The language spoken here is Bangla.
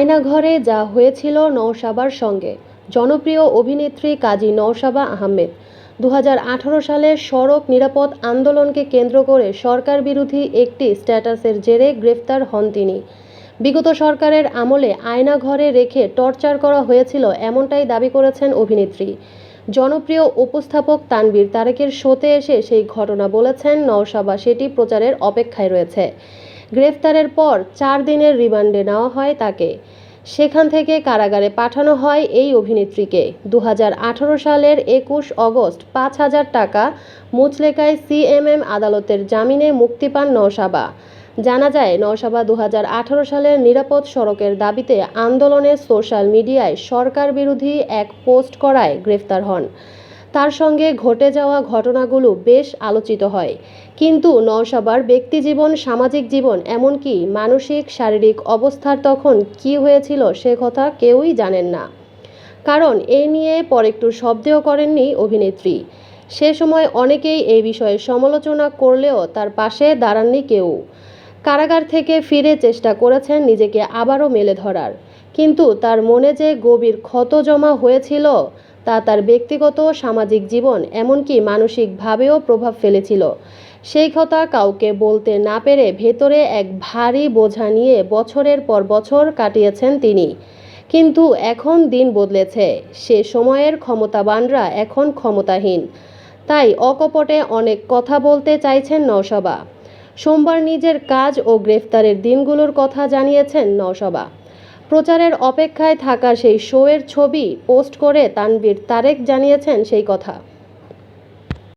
আয়নাঘরে যা হয়েছিল নওশাবার সঙ্গে। জনপ্রিয় অভিনেত্রী কাজী নওশাবা আহমেদ। দু হাজার আঠারো সালে সড়ক নিরাপদ আন্দোলনকে কেন্দ্র করে সরকার বিরোধী একটি স্ট্যাটাসের জেরে গ্রেফতার হন তিনি। বিগত সরকারের আমলে আয়নাঘরে রেখে টর্চার করা হয়েছিল এমনটাই দাবি করেছেন অভিনেত্রী। জনপ্রিয় উপস্থাপক তানবীর তারেকের শোতে এসে সেই ঘটনা বলেছেন, নওশাবা সেটি প্রচারের অপেক্ষায় রয়েছে। গ্রেফতারের পর চার দিনের রিমান্ডে নেওয়া হয় তাকে। সেখান থেকে কারাগারে পাঠানো হয় এই অভিনেত্রীকে। দু হাজার আঠারো সালের একুশ অগস্ট পাঁচ হাজার টাকা মুচলেকায় সিএমএম আদালতের জামিনে মুক্তি পান নওশাবা। জানা যায়, নওশাবা দু সালের নিরাপদ সড়কের দাবিতে আন্দোলনে সোশ্যাল মিডিয়ায় সরকার বিরোধী এক পোস্ট করায় গ্রেফতার হন। তার সঙ্গে ঘটে যাওয়া ঘটনাগুলো বেশ আলোচিত হয়। কিন্তু নওশাবার ব্যক্তিজীবন, সামাজিক জীবন, এমনকি মানসিক, শারীরিক অবস্থার তখন কী হয়েছিল সে কথা কেউই জানেন না। কারণ এ নিয়ে পর একটু শব্দেও করেননি অভিনেত্রী। সে সময় অনেকেই এই বিষয়ে সমালোচনা করলেও তার পাশে দাঁড়াননি কেউ। কারাগার থেকে ফিরে চেষ্টা করেছেন নিজেকে আবারও মেলে ধরার। কিন্তু তার মনে যে গভীর ক্ষত জমা হয়েছিল তা তার ব্যক্তিগত সামাজিক জীবন, এমনকি মানসিকভাবেও প্রভাব ফেলেছিল। সেই কথা কাউকে বলতে না পেরে ভেতরে এক ভারী বোঝা নিয়ে বছরের পর বছর কাটিয়েছেন তিনি। কিন্তু এখন দিন বদলেছে। সে সময়ের ক্ষমতাবানরা এখন ক্ষমতাহীন। তাই অকপটে অনেক কথা বলতে চাইছেন নওশাবা। সোমবার নিজের কাজ ও গ্রেফতারের দিনগুলোর কথা জানিয়েছেন নওশাবা। প্রচারের অপেক্ষায় থাকা সেই শোয়ের ছবি পোস্ট করে তানভীর তারেক জানিয়েছেন সেই কথা।